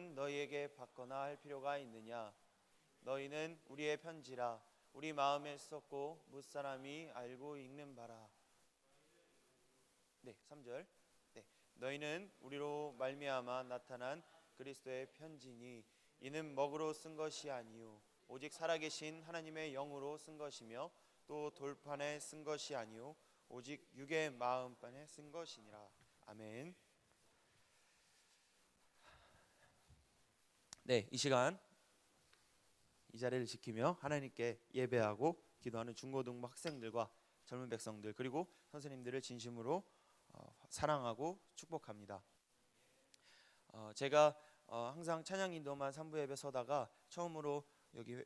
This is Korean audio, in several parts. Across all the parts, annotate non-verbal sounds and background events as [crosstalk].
너희에게 받거나 할 필요가 있느냐? 너희는 우리의 편지라 우리 마음에 썼고 무사람이 알고 읽는 바라. 네 3절. 네. 너희는 우리로 말미암아 나타난 그리스도의 편지니 이는 먹으로 쓴 것이 아니요 오직 살아계신 하나님의 영으로 쓴 것이며 또 돌판에 쓴 것이 아니요 오직 육의 마음판에 쓴 것이니라. 아멘 네, 이 시간 이 자리를 지키며 하나님께 예배하고 기도하는 중고등부 학생들과 젊은 백성들 그리고 선생님들을 진심으로 어, 사랑하고 축복합니다. 어, 제가 어, 항상 찬양 인도만 3부 예배 서다가 처음으로 여기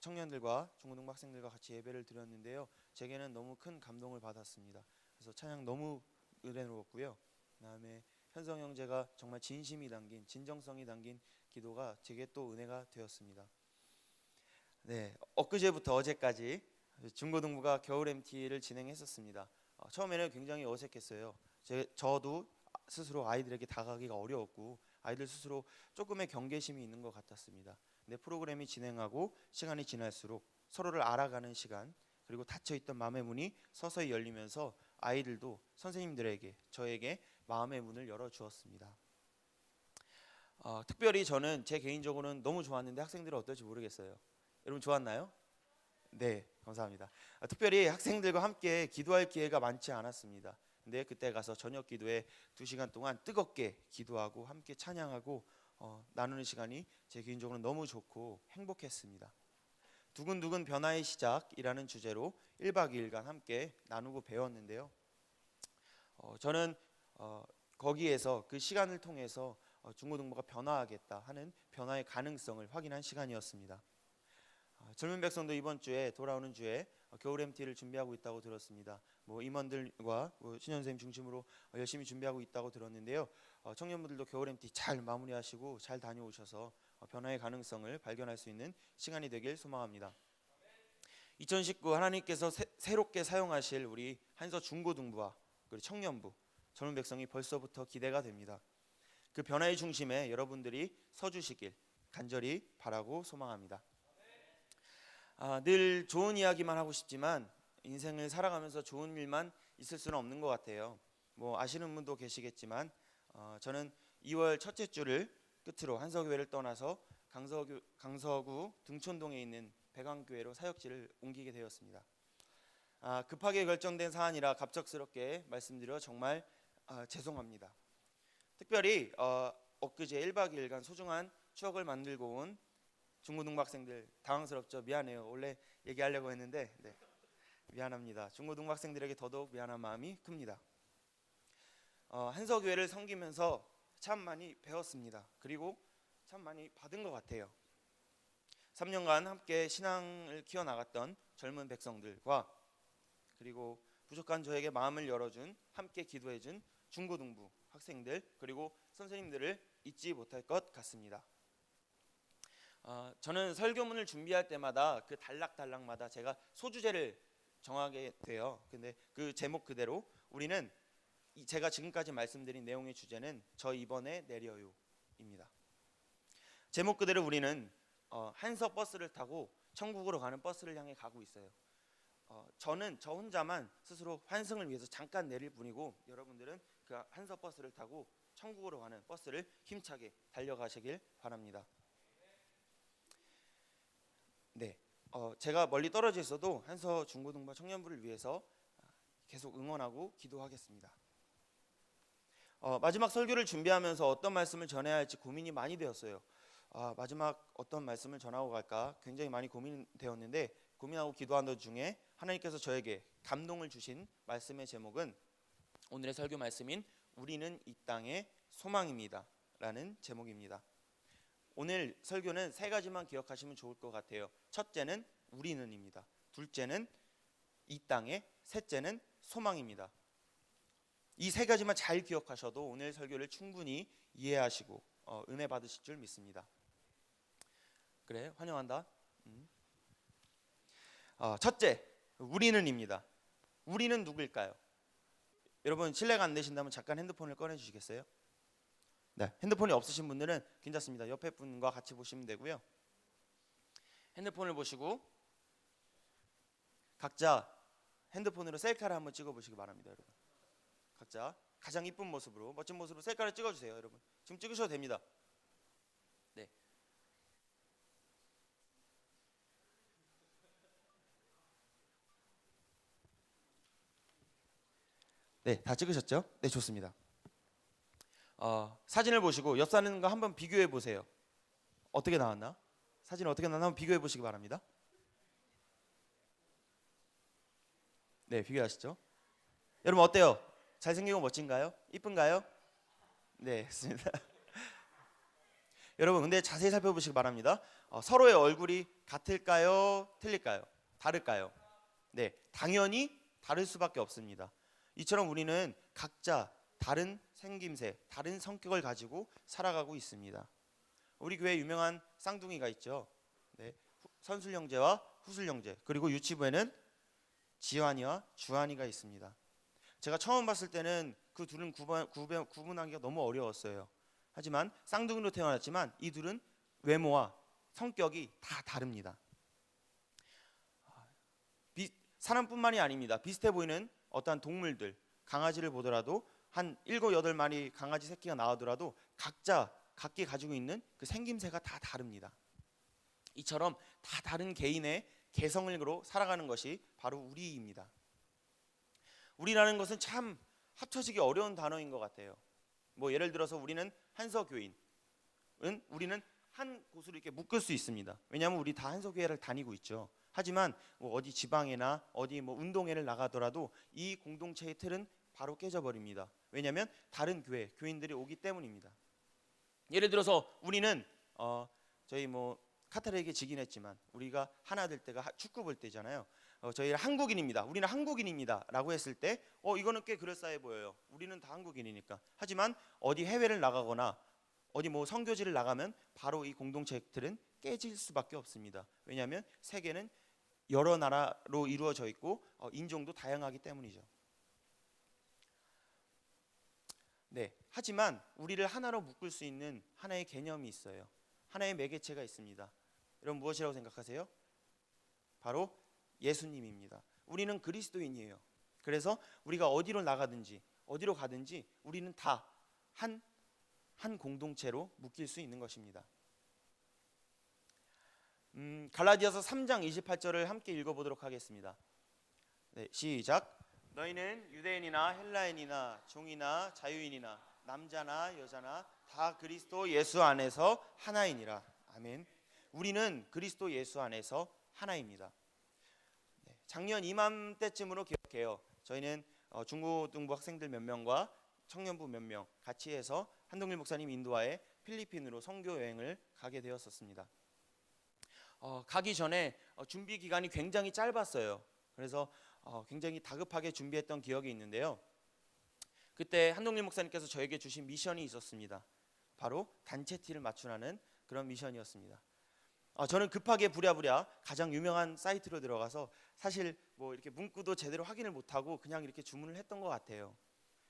청년들과 중고등부 학생들과 같이 예배를 드렸는데요. 제게는 너무 큰 감동을 받았습니다. 그래서 찬양 너무 은혜로웠고요. 그다음에 현성 형제가 정말 진심이 담긴 진정성이 담긴 기도가 제게 또 은혜가 되었습니다. 네, 엊그제부터 어제까지 중고등부가 겨울 MT를 진행했었습니다. 어, 처음에는 굉장히 어색했어요. 제, 저도 스스로 아이들에게 다가가기가 어려웠고 아이들 스스로 조금의 경계심이 있는 것 같았습니다. 근데 프로그램이 진행하고 시간이 지날수록 서로를 알아가는 시간 그리고 닫혀 있던 마음의 문이 서서히 열리면서 아이들도 선생님들에게 저에게 마음의 문을 열어 주었습니다. 어, 특별히 저는 제 개인적으로는 너무 좋았는데 학생들은 어떨지 모르겠어요. 여러분 좋았나요? 네, 감사합니다. 아, 특별히 학생들과 함께 기도할 기회가 많지 않았습니다. 근데 그때 가서 저녁 기도에 두 시간 동안 뜨겁게 기도하고 함께 찬양하고 어, 나누는 시간이 제 개인적으로 너무 좋고 행복했습니다. 두근두근 변화의 시작이라는 주제로 1박 2일간 함께 나누고 배웠는데요. 어, 저는 어, 거기에서 그 시간을 통해서 어, 중고등부가 변화하겠다 하는 변화의 가능성을 확인한 시간이었습니다. 어, 젊은 백성도 이번 주에 돌아오는 주에 어, 겨울 MT를 준비하고 있다고 들었습니다. 뭐 임원들과 뭐 신현 선생님 중심으로 어, 열심히 준비하고 있다고 들었는데요. 어, 청년분들도 겨울 MT 잘 마무리하시고 잘 다녀오셔서 어, 변화의 가능성을 발견할 수 있는 시간이 되길 소망합니다. 2019 하나님께서 새, 새롭게 사용하실 우리 한서 중고등부와 그리고 청년부 젊은 백성이 벌써부터 기대가 됩니다. 그 변화의 중심에 여러분들이 서주시길 간절히 바라고 소망합니다. 아, 늘 좋은 이야기만 하고 싶지만 인생을 살아가면서 좋은 일만 있을 수는 없는 것 같아요. 뭐 아시는 분도 계시겠지만 어, 저는 2월 첫째 주를 끝으로 한서교회를 떠나서 강서구, 강서구 등촌동에 있는 백왕교회로 사역지를 옮기게 되었습니다. 아, 급하게 결정된 사안이라 갑작스럽게 말씀드려 정말 아, 죄송합니다. 특별히 어, 엊그제 1박 2일간 소중한 추억을 만들고 온 중고등부 학생들 당황스럽죠. 미안해요. 원래 얘기하려고 했는데 네. 미안합니다. 중고등부 학생들에게 더더욱 미안한 마음이 큽니다. 어, 한서교회를 섬기면서 참 많이 배웠습니다. 그리고 참 많이 받은 것 같아요. 3년간 함께 신앙을 키워나갔던 젊은 백성들과 그리고 부족한 저에게 마음을 열어준 함께 기도해준 중고등부 학생들 그리고 선생님들을 잊지 못할 것 같습니다. 어, 저는 설교문을 준비할 때마다 그 단락단락마다 제가 소주제를 정하게 돼요. 근데 그 제목 그대로 우리는 이 제가 지금까지 말씀드린 내용의 주제는 저 이번에 내려요입니다. 제목 그대로 우리는 어, 한서 버스를 타고 천국으로 가는 버스를 향해 가고 있어요. 어, 저는 저 혼자만 스스로 환승을 위해서 잠깐 내릴 뿐이고 여러분들은 그 한서 버스를 타고 천국으로 가는 버스를 힘차게 달려가시길 바랍니다. 네, 어, 제가 멀리 떨어져 있어도 한서 중고등부 청년부를 위해서 계속 응원하고 기도하겠습니다. 어, 마지막 설교를 준비하면서 어떤 말씀을 전해야 할지 고민이 많이 되었어요. 아, 마지막 어떤 말씀을 전하고 갈까 굉장히 많이 고민되었는데 고민하고 기도하는 중에 하나님께서 저에게 감동을 주신 말씀의 제목은 오늘의 설교 말씀인 우리는 이 땅의 소망입니다 라는 제목입니다. 오늘 설교는 세 가지만 기억하시면 좋을 것 같아요. 첫째는 우리는입니다. 둘째는 이 땅의 셋째는 소망입니다. 이 세 가지만 잘 기억하셔도 오늘 설교를 충분히 이해하시고 어, 은혜 받으실 줄 믿습니다. 그래 환영한다. 음. 어, 첫째 우리는입니다. 우리는 누구일까요? 여러분 실례가 안 되신다면 잠깐 핸드폰을 꺼내 주시겠어요? 네, 핸드폰이 없으신 분들은 괜찮습니다. 옆에 분과 같이 보시면 되고요. 핸드폰을 보시고 각자 핸드폰으로 셀카를 한번 찍어 보시기 바랍니다, 여러분. 각자 가장 이쁜 모습으로 멋진 모습으로 셀카를 찍어 주세요, 여러분. 지금 찍으셔도 됩니다. 네, 다 찍으셨죠? 네, 좋습니다. 어, 사진을 보시고 옆 사진과 한번 비교해 보세요. 어떻게 나왔나? 사진 어떻게 나왔나 한번 비교해 보시기 바랍니다. 네, 비교하시죠. 여러분 어때요? 잘생기고 멋진가요? 이쁜가요? 네, 좋습니다. [laughs] 여러분 근데 자세히 살펴보시기 바랍니다. 어, 서로의 얼굴이 같을까요? 틀릴까요? 다를까요? 네, 당연히 다를 수밖에 없습니다. 이처럼 우리는 각자 다른 생김새, 다른 성격을 가지고 살아가고 있습니다. 우리 교회 유명한 쌍둥이가 있죠. 네, 후- 선술 형제와 후술 형제 그리고 유치부에는 지환이와 주한이가 있습니다. 제가 처음 봤을 때는 그 둘은 구분, 구분, 구분 하기가 너무 어려웠어요. 하지만 쌍둥이로 태어났지만 이 둘은 외모와 성격이 다 다릅니다. 비, 사람뿐만이 아닙니다. 비슷해 보이는 어떠한 동물들, 강아지를 보더라도 한 일곱 여덟 마리 강아지 새끼가 나오더라도 각자 각기 가지고 있는 그 생김새가 다 다릅니다. 이처럼 다 다른 개인의 개성으로 살아가는 것이 바로 우리입니다. 우리라는 것은 참 합쳐지기 어려운 단어인 것 같아요. 뭐 예를 들어서 우리는 한서 교인은 우리는 한 곳으로 이렇게 묶을 수 있습니다. 왜냐하면 우리 다 한서 교회를 다니고 있죠. 하지만 뭐 어디 지방이나 어디 뭐 운동회를 나가더라도 이 공동체의 틀은 바로 깨져버립니다. 왜냐하면 다른 교회 교인들이 오기 때문입니다. 예를 들어서 우리는 어 저희 뭐 카타르에게 지긴 했지만 우리가 하나 될 때가 하- 축구 볼 때잖아요. 어, 저희는 한국인입니다. 우리는 한국인입니다라고 했을 때 어 이거는 꽤 그럴싸해 보여요. 우리는 다 한국인이니까. 하지만 어디 해외를 나가거나 어디 뭐 선교지를 나가면 바로 이 공동체들은 깨질 수밖에 없습니다. 왜냐하면 세계는 여러 나라로 이루어져 있고 어, 인종도 다양하기 때문이죠. 네. 하지만 우리를 하나로 묶을 수 있는 하나의 개념이 있어요. 하나의 매개체가 있습니다. 여러분 무엇이라고 생각하세요? 바로 예수님입니다. 우리는 그리스도인이에요. 그래서 우리가 어디로 나가든지 어디로 가든지 우리는 다 한 한 공동체로 묶일 수 있는 것입니다. 음, 갈라디아서 3장 28절을 함께 읽어보도록 하겠습니다. 네, 시작. 너희는 유대인이나 헬라인이나 종이나 자유인이나 남자나 여자나 다 그리스도 예수 안에서 하나이니라. 아멘. 우리는 그리스도 예수 안에서 하나입니다. 네, 작년 이맘때쯤으로 기억해요. 저희는 어, 중고등부 학생들 몇 명과 청년부 몇 명 같이 해서 한동일 목사님 인도하에 필리핀으로 선교 여행을 가게 되었었습니다. 어, 가기 전에 어, 준비 기간이 굉장히 짧았어요. 그래서 어, 굉장히 다급하게 준비했던 기억이 있는데요. 그때 한동일 목사님께서 저에게 주신 미션이 있었습니다. 바로 단체 티를 맞추라는 그런 미션이었습니다. 어, 저는 급하게 부랴부랴 가장 유명한 사이트로 들어가서 사실 뭐 이렇게 문구도 제대로 확인을 못하고 그냥 이렇게 주문을 했던 것 같아요.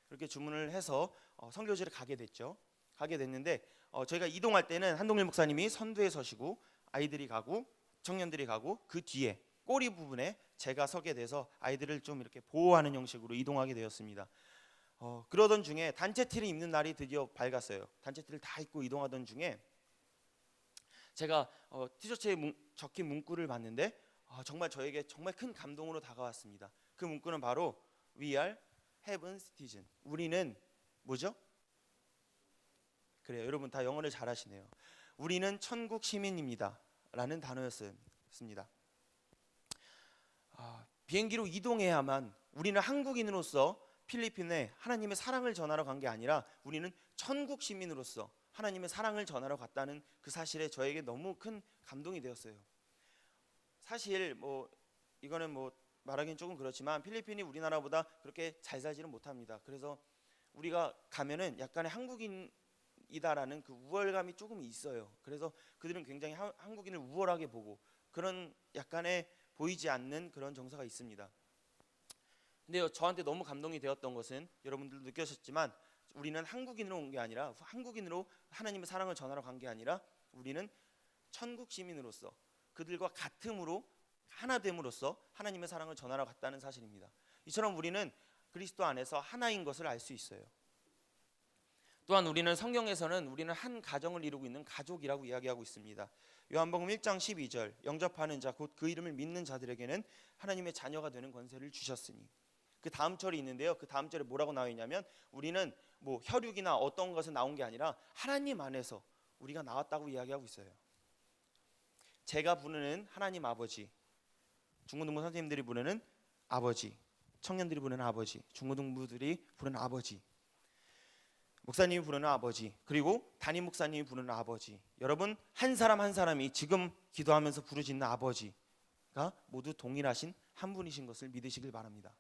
그렇게 주문을 해서 어, 선교지를 가게 됐죠. 가게 됐는데 어, 저희가 이동할 때는 한동일 목사님이 선두에 서시고 아이들이 가고 청년들이 가고 그 뒤에 꼬리 부분에 제가 서게 돼서 아이들을 좀 이렇게 보호하는 형식으로 이동하게 되었습니다. 어, 그러던 중에 단체 티를 입는 날이 드디어 밝았어요. 단체 티를 다 입고 이동하던 중에 제가 어, 티셔츠에 문- 적힌 문구를 봤는데 아, 정말 저에게 정말 큰 감동으로 다가왔습니다. 그 문구는 바로 We are heaven citizen. 우리는 뭐죠? 그래요. 여러분 다 영어를 잘하시네요. 우리는 천국 시민입니다.라는 단어였습니다. 아, 비행기로 이동해야만 우리는 한국인으로서 필리핀에 하나님의 사랑을 전하러 간 게 아니라 우리는 천국 시민으로서 하나님의 사랑을 전하러 갔다는 그 사실에 저에게 너무 큰 감동이 되었어요. 사실 뭐 이거는 뭐 말하기는 조금 그렇지만 필리핀이 우리나라보다 그렇게 잘 살지는 못합니다. 그래서 우리가 가면은 약간의 한국인 이다라는 그 우월감이 조금 있어요. 그래서 그들은 굉장히 하- 한국인을 우월하게 보고 그런 약간의 보이지 않는 그런 정서가 있습니다. 근데 저한테 너무 감동이 되었던 것은 여러분들도 느끼셨지만 우리는 한국인으로 온 게 아니라 한국인으로 하나님의 사랑을 전하러 간 게 아니라 우리는 천국 시민으로서 그들과 같음으로 하나됨으로써 하나님의 사랑을 전하러 갔다는 사실입니다. 이처럼 우리는 그리스도 안에서 하나인 것을 알 수 있어요. 또한 우리는 성경에서는 우리는 한 가정을 이루고 있는 가족이라고 이야기하고 있습니다. 요한복음 1장 12절 영접하는 자 곧 그 이름을 믿는 자들에게는 하나님의 자녀가 되는 권세를 주셨으니 그 다음 절이 있는데요. 그 다음 절에 뭐라고 나와 있냐면 우리는 뭐 혈육이나 어떤 것은 나온 게 아니라 하나님 안에서 우리가 나왔다고 이야기하고 있어요. 제가 부르는 하나님 아버지, 중고등부 선생님들이 부르는 아버지, 청년들이 부르는 아버지, 중고등부들이 부르는 아버지, 목사님이 부르는 아버지, 그리고 담임 목사님이 부르는 아버지. 여러분 한 사람 한 사람이 지금 기도하면서 부르짖는 아버지가 모두 동일하신 한 분이신 것을 믿으시길 바랍니다.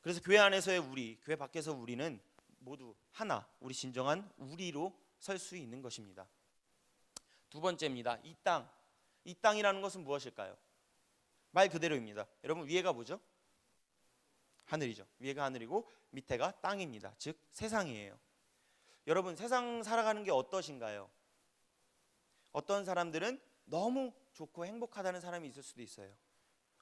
그래서 교회 안에서의 우리, 교회 밖에서 우리는 모두 하나, 우리 진정한 우리로 설 수 있는 것입니다. 두 번째입니다. 이 땅. 이 땅이라는 것은 무엇일까요? 말 그대로입니다. 여러분 위에가 뭐죠? 하늘이죠. 위에가 하늘이고 밑에가 땅입니다. 즉 세상이에요. 여러분 세상 살아가는 게 어떠신가요? 어떤 사람들은 너무 좋고 행복하다는 사람이 있을 수도 있어요.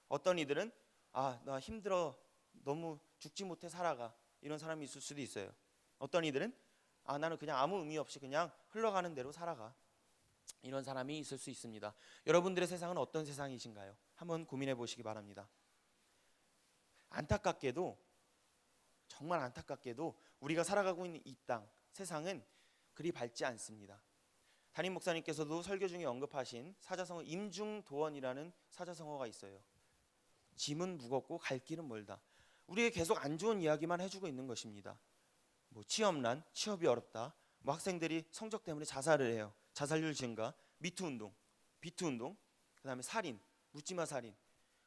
어떤 이들은 아 나 힘들어 너무 죽지 못해 살아가 이런 사람이 있을 수도 있어요. 어떤 이들은 아 나는 그냥 아무 의미 없이 그냥 흘러가는 대로 살아가 이런 사람이 있을 수 있습니다. 여러분들의 세상은 어떤 세상이신가요? 한번 고민해 보시기 바랍니다. 안타깝게도 정말 안타깝게도 우리가 살아가고 있는 이 땅 세상은 그리 밝지 않습니다. 담임 목사님께서도 설교 중에 언급하신 사자성어 임중도원이라는 사자성어가 있어요. 짐은 무겁고 갈 길은 멀다. 우리에게 계속 안 좋은 이야기만 해주고 있는 것입니다. 뭐 취업난, 취업이 어렵다. 뭐 학생들이 성적 때문에 자살을 해요. 자살률 증가, 미투 운동, 비투 운동, 그다음에 살인, 묻지마 살인.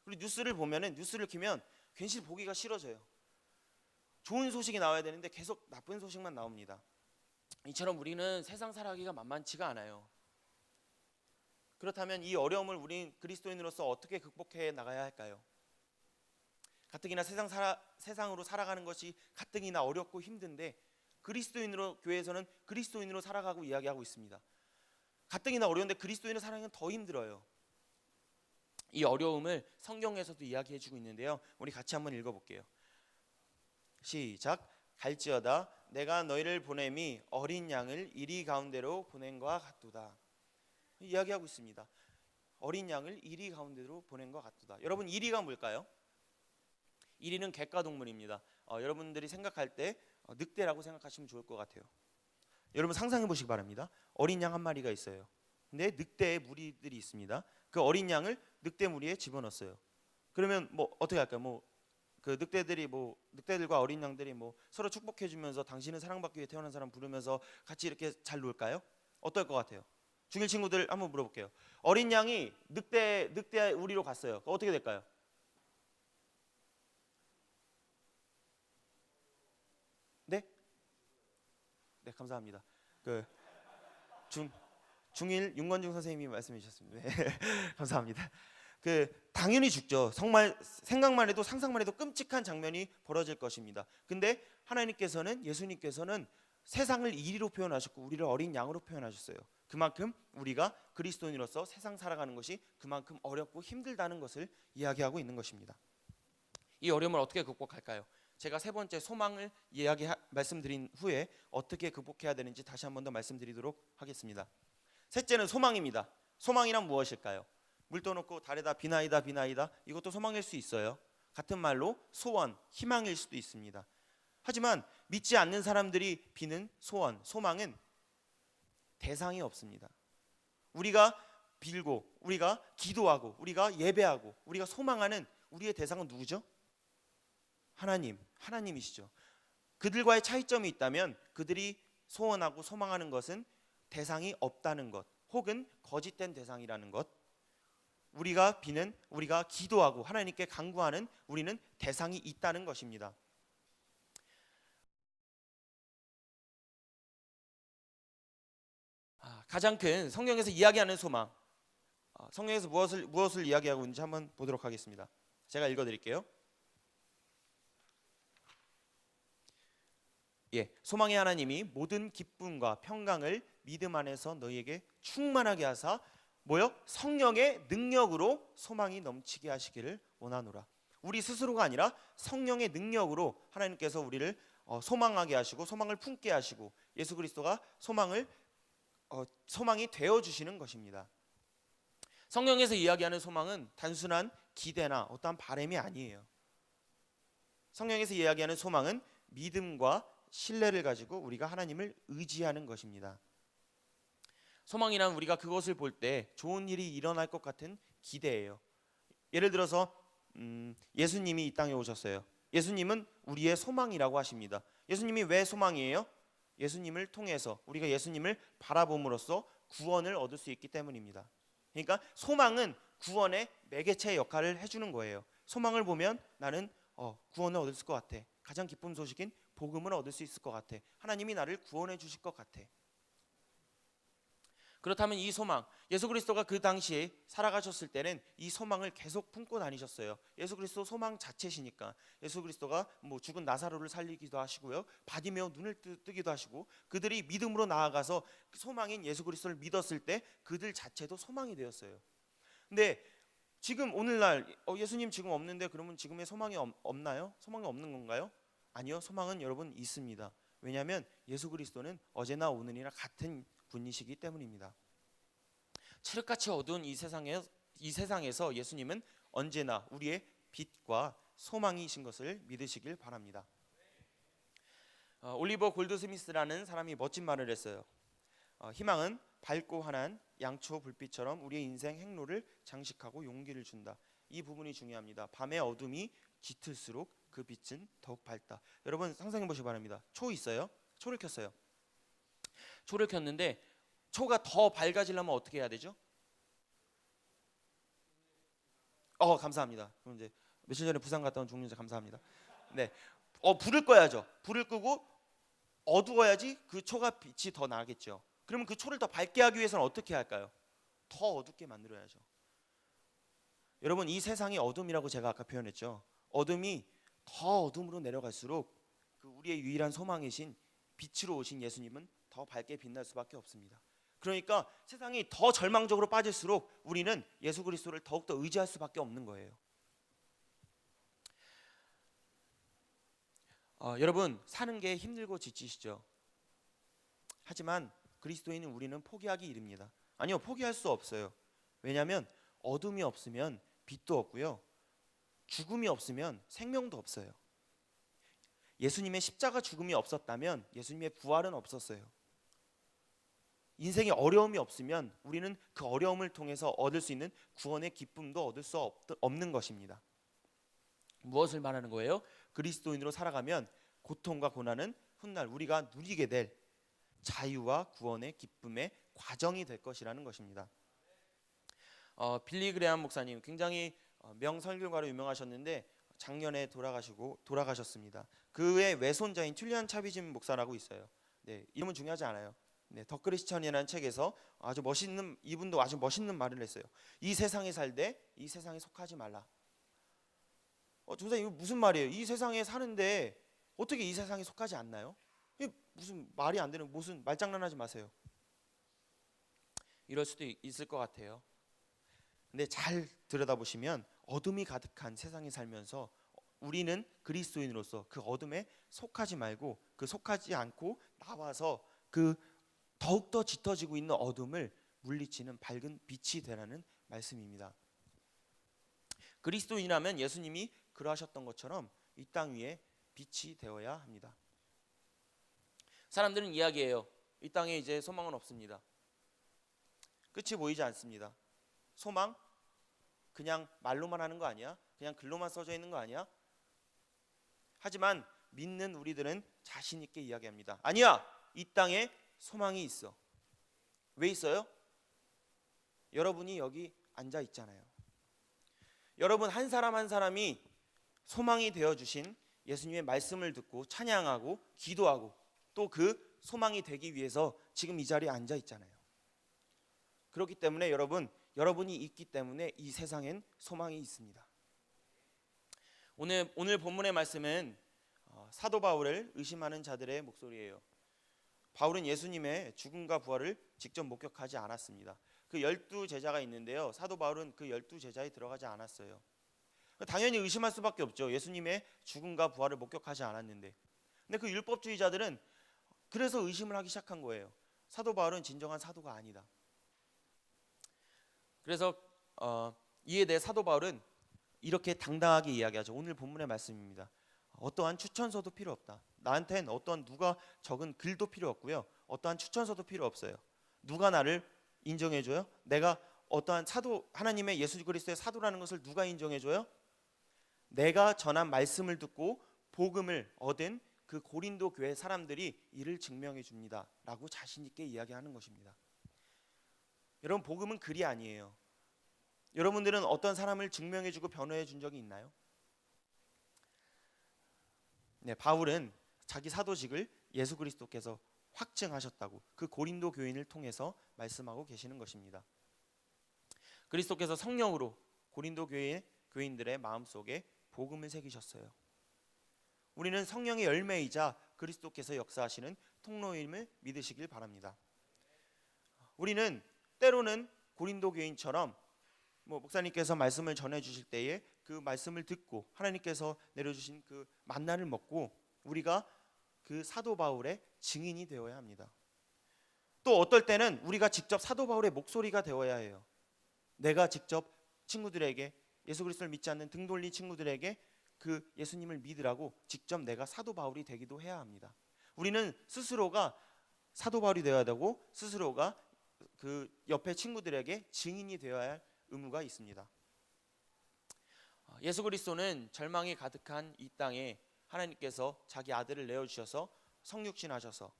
그리고 뉴스를 보면은 뉴스를 키면 괜시 보기가 싫어져요. 좋은 소식이 나와야 되는데 계속 나쁜 소식만 나옵니다. 이처럼 우리는 세상 살아가기가 만만치가 않아요. 그렇다면 이 어려움을 우리 그리스도인으로서 어떻게 극복해 나가야 할까요? 가뜩이나 세상 살아, 세상으로 살아가는 것이 가뜩이나 어렵고 힘든데 그리스도인으로 교회에서는 그리스도인으로 살아가고 이야기하고 있습니다. 가뜩이나 어려운데 그리스도인을 살아가는 더 힘들어요. 이 어려움을 성경에서도 이야기해주고 있는데요. 우리 같이 한번 읽어볼게요. 시작. 갈지어다 내가 너희를 보냄이 어린 양을 이리 가운데로 보낸 것 같도다. 이야기하고 있습니다. 어린 양을 이리 가운데로 보낸 것 같도다. 여러분 이리가 뭘까요? 이리는 객가 동물입니다. 어, 여러분들이 생각할 때 어, 늑대라고 생각하시면 좋을 것 같아요. 여러분 상상해 보시기 바랍니다. 어린 양 한 마리가 있어요. 근데 늑대의 무리들이 있습니다. 그 어린 양을 늑대 무리에 집어넣었어요. 그러면 뭐 어떻게 할까요? 뭐 그 늑대들이 뭐 늑대들과 어린 양들이 뭐 서로 축복해 주면서 당신은 사랑받기 위해 태어난 사람 부르면서 같이 이렇게 잘 놀까요? 어떨 것 같아요? 중일 친구들 한번 물어볼게요. 어린 양이 늑대 늑대 우리로 갔어요. 어떻게 될까요? 네? 네, 감사합니다. 그 중 중일 윤건중 선생님이 말씀해 주셨습니다. 네, [laughs] 감사합니다. 그 당연히 죽죠. 정말 생각만 해도 상상만 해도 끔찍한 장면이 벌어질 것입니다. 근데 하나님께서는 예수님께서는 세상을 이리로 표현하셨고 우리를 어린 양으로 표현하셨어요. 그만큼 우리가 그리스도인으로서 세상 살아가는 것이 그만큼 어렵고 힘들다는 것을 이야기하고 있는 것입니다. 이 어려움을 어떻게 극복할까요? 제가 세 번째 소망을 이야기 말씀드린 후에 어떻게 극복해야 되는지 다시 한 번 더 말씀드리도록 하겠습니다. 셋째는 소망입니다. 소망이란 무엇일까요? 물 떠놓고 달에다 비나이다 비나이다 이것도 소망일 수 있어요. 같은 말로 소원, 희망일 수도 있습니다. 하지만 믿지 않는 사람들이 비는 소원, 소망은 대상이 없습니다. 우리가 빌고 우리가 기도하고 우리가 예배하고 우리가 소망하는 우리의 대상은 누구죠? 하나님, 하나님이시죠. 그들과의 차이점이 있다면 그들이 소원하고 소망하는 것은 대상이 없다는 것, 혹은 거짓된 대상이라는 것. 우리가 비는 우리가 기도하고 하나님께 간구하는 우리는 대상이 있다는 것입니다. 아, 가장 큰 성경에서 이야기하는 소망. 아, 성경에서 무엇을 무엇을 이야기하고 있는지 한번 보도록 하겠습니다. 제가 읽어 드릴게요. 예, 소망의 하나님이 모든 기쁨과 평강을 믿음 안에서 너희에게 충만하게 하사 뭐요? 성령의 능력으로 소망이 넘치게 하시기를 원하노라. 우리 스스로가 아니라 성령의 능력으로 하나님께서 우리를 어, 소망하게 하시고 소망을 품게 하시고 예수 그리스도가 소망을 어, 소망이 되어 주시는 것입니다. 성경에서 이야기하는 소망은 단순한 기대나 어떠한 바램이 아니에요. 성경에서 이야기하는 소망은 믿음과 신뢰를 가지고 우리가 하나님을 의지하는 것입니다. 소망이란 우리가 그것을 볼 때 좋은 일이 일어날 것 같은 기대예요. 예를 들어서 음, 예수님이 이 땅에 오셨어요. 예수님은 우리의 소망이라고 하십니다. 예수님이 왜 소망이에요? 예수님을 통해서 우리가 예수님을 바라봄으로써 구원을 얻을 수 있기 때문입니다. 그러니까 소망은 구원의 매개체 역할을 해주는 거예요. 소망을 보면 나는 어, 구원을 얻을 것 같아. 가장 기쁜 소식인 복음을 얻을 수 있을 것 같아. 하나님이 나를 구원해 주실 것 같아. 그렇다면 이 소망, 예수 그리스도가 그 당시에 살아가셨을 때는 이 소망을 계속 품고 다니셨어요. 예수 그리스도 소망 자체시니까 예수 그리스도가 뭐 죽은 나사로를 살리기도 하시고요, 바디메어 눈을 뜨, 뜨기도 하시고 그들이 믿음으로 나아가서 그 소망인 예수 그리스도를 믿었을 때 그들 자체도 소망이 되었어요. 근데 지금 오늘날 어, 예수님 지금 없는데 그러면 지금의 소망이 없, 없나요? 소망이 없는 건가요? 아니요, 소망은 여러분 있습니다. 왜냐하면 예수 그리스도는 어제나 오늘이나 같은 분이시기 때문입니다. 칠흑같이 어두운 이 세상에 이 세상에서 예수님은 언제나 우리의 빛과 소망이신 것을 믿으시길 바랍니다. 어, 올리버 골드스미스라는 사람이 멋진 말을 했어요. 어, 희망은 밝고 환한 양초 불빛처럼 우리의 인생 행로를 장식하고 용기를 준다. 이 부분이 중요합니다. 밤의 어둠이 짙을수록 그 빛은 더욱 밝다. 여러분 상상해 보시기 바랍니다. 초 있어요? 초를 켰어요. 초를 켰는데 초가 더 밝아지려면 어떻게 해야 되죠? 어 감사합니다. 그럼 이제 며칠 전에 부산 갔다 온 종료자 감사합니다. 네, 어 불을 꺼야죠. 불을 끄고 어두워야지 그 초가 빛이 더 나겠죠. 그러면 그 초를 더 밝게 하기 위해서는 어떻게 할까요? 더 어둡게 만들어야죠. 여러분 이 세상이 어둠이라고 제가 아까 표현했죠. 어둠이 더 어둠으로 내려갈수록 그 우리의 유일한 소망이신 빛으로 오신 예수님은 더 밝게 빛날 수밖에 없습니다. 그러니까 세상이 더 절망적으로 빠질수록 우리는 예수 그리스도를 더욱더 의지할 수밖에 없는 거예요. 어, 여러분 사는 게 힘들고 지치시죠. 하지만 그리스도인은 우리는 포기하기 이릅니다. 아니요 포기할 수 없어요. 왜냐하면 어둠이 없으면 빛도 없고요. 죽음이 없으면 생명도 없어요. 예수님의 십자가 죽음이 없었다면 예수님의 부활은 없었어요. 인생에 어려움이 없으면 우리는 그 어려움을 통해서 얻을 수 있는 구원의 기쁨도 얻을 수 없, 없는 것입니다. 무엇을 말하는 거예요? 그리스도인으로 살아가면 고통과 고난은 훗날 우리가 누리게 될 자유와 구원의 기쁨의 과정이 될 것이라는 것입니다. 어, 빌리 그레함 목사님 굉장히 어, 명설교가로 유명하셨는데 작년에 돌아가시고 돌아가셨습니다. 그의 외손자인 툴리안 차비즘 목사라고 있어요. 네, 이름은 중요하지 않아요. 네, 더 크리스천이라는 책에서 아주 멋있는 이분도 아주 멋있는 말을 했어요. 이 세상에 살되 이 세상에 속하지 말라. 어, 조사 이거 무슨 말이에요? 이 세상에 사는데 어떻게 이 세상에 속하지 않나요? 이게 무슨 말이 안 되는 무슨 말장난하지 마세요. 이럴 수도 있을 것 같아요. 근데 잘 들여다보시면 어둠이 가득한 세상에 살면서 우리는 그리스도인으로서 그 어둠에 속하지 말고 그 속하지 않고 나와서 그 더욱더 짙어지고 있는 어둠을 물리치는 밝은 빛이 되라는 말씀입니다. 그리스도인이라면 예수님이 그러하셨던 것처럼 이 땅 위에 빛이 되어야 합니다. 사람들은 이야기해요. 이 땅에 이제 소망은 없습니다. 끝이 보이지 않습니다. 소망 그냥 말로만 하는 거 아니야? 그냥 글로만 써져 있는 거 아니야? 하지만 믿는 우리들은 자신 있게 이야기합니다. 아니야. 이 땅에 소망이 있어. 왜 있어요? 여러분이 여기 앉아 있잖아요. 여러분 한 사람 한 사람이 소망이 되어 주신 예수님의 말씀을 듣고 찬양하고 기도하고 또 그 소망이 되기 위해서 지금 이 자리에 앉아 있잖아요. 그렇기 때문에 여러분 여러분이 있기 때문에 이 세상엔 소망이 있습니다. 오늘 오늘 본문의 말씀은 어, 사도 바울을 의심하는 자들의 목소리예요. 바울은 예수님의 죽음과 부활을 직접 목격하지 않았습니다. 그 열두 제자가 있는데요. 사도 바울은 그 열두 제자에 들어가지 않았어요. 당연히 의심할 수밖에 없죠. 예수님의 죽음과 부활을 목격하지 않았는데. 근데 그 율법주의자들은 그래서 의심을 하기 시작한 거예요. 사도 바울은 진정한 사도가 아니다. 그래서 어, 이에 대해 사도 바울은 이렇게 당당하게 이야기하죠. 오늘 본문의 말씀입니다. 어떠한 추천서도 필요 없다. 나한텐 어떤 누가 적은 글도 필요 없고요. 어떠한 추천서도 필요 없어요. 누가 나를 인정해 줘요? 내가 어떠한 사도 하나님의 예수 그리스도의 사도라는 것을 누가 인정해 줘요? 내가 전한 말씀을 듣고 복음을 얻은 그 고린도 교회 사람들이 이를 증명해 줍니다라고 자신 있게 이야기하는 것입니다. 여러분 복음은 글이 아니에요. 여러분들은 어떤 사람을 증명해 주고 변호해 준 적이 있나요? 네, 바울은 자기 사도직을 예수 그리스도께서 확증하셨다고 그 고린도 교인을 통해서 말씀하고 계시는 것입니다. 그리스도께서 성령으로 고린도 교회 교인들의 마음속에 복음을 새기셨어요. 우리는 성령의 열매이자 그리스도께서 역사하시는 통로임을 믿으시길 바랍니다. 우리는 때로는 고린도 교인처럼 뭐 목사님께서 말씀을 전해 주실 때에 그 말씀을 듣고 하나님께서 내려 주신 그 만나를 먹고 우리가 그 사도 바울의 증인이 되어야 합니다. 또 어떨 때는 우리가 직접 사도 바울의 목소리가 되어야 해요. 내가 직접 친구들에게 예수 그리스도를 믿지 않는 등 돌린 친구들에게 그 예수님을 믿으라고 직접 내가 사도 바울이 되기도 해야 합니다. 우리는 스스로가 사도 바울이 되어야 되고 스스로가 그 옆에 친구들에게 증인이 되어야 할 의무가 있습니다. 예수 그리스도는 절망이 가득한 이 땅에 하나님께서 자기 아들을 내어 주셔서 성육신하셔서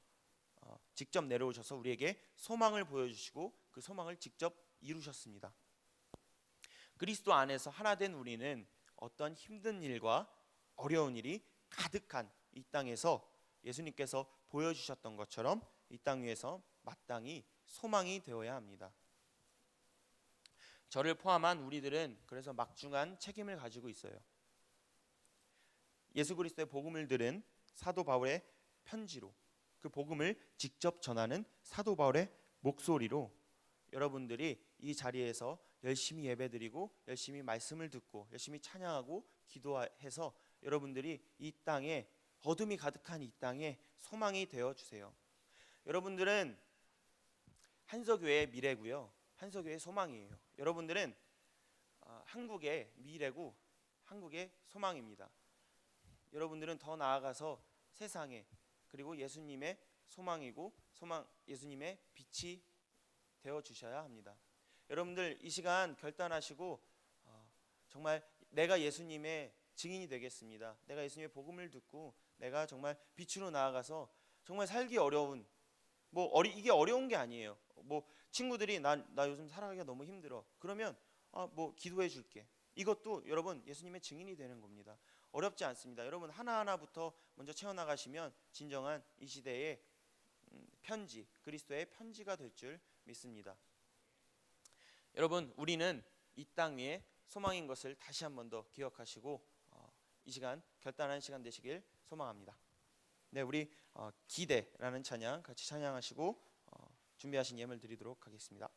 어, 직접 내려오셔서 우리에게 소망을 보여주시고 그 소망을 직접 이루셨습니다. 그리스도 안에서 하나 된 우리는 어떤 힘든 일과 어려운 일이 가득한 이 땅에서 예수님께서 보여주셨던 것처럼 이 땅 위에서 마땅히 소망이 되어야 합니다. 저를 포함한 우리들은 그래서 막중한 책임을 가지고 있어요. 예수 그리스도의 복음을 들은 사도 바울의 편지로 그 복음을 직접 전하는 사도 바울의 목소리로 여러분들이 이 자리에서 열심히 예배드리고 열심히 말씀을 듣고 열심히 찬양하고 기도해서 여러분들이 이 땅에 어둠이 가득한 이 땅에 소망이 되어 주세요. 여러분들은 한서교회의 미래고요. 한서교회의 소망이에요. 여러분들은 어, 한국의 미래고 한국의 소망입니다. 여러분들은 더 나아가서 세상에 그리고 예수님의 소망이고 소망 예수님의 빛이 되어 주셔야 합니다. 여러분들 이 시간 결단하시고 어, 정말 내가 예수님의 증인이 되겠습니다. 내가 예수님의 복음을 듣고 내가 정말 빛으로 나아가서 정말 살기 어려운 뭐 어리 이게 어려운 게 아니에요. 뭐 친구들이 나, 나 요즘 살아가기가 너무 힘들어. 그러면 아, 뭐 기도해 줄게. 이것도 여러분 예수님의 증인이 되는 겁니다. 어렵지 않습니다. 여러분 하나하나부터 먼저 채워나가시면 진정한 이 시대의 음, 편지, 그리스도의 편지가 될 줄 믿습니다. 여러분 우리는 이 땅 위에 소망인 것을 다시 한 번 더 기억하시고 어, 이 시간 결단하는 시간 되시길 소망합니다. 네, 우리 어, 기대라는 찬양 같이 찬양하시고 어, 준비하신 예물 드리도록 하겠습니다.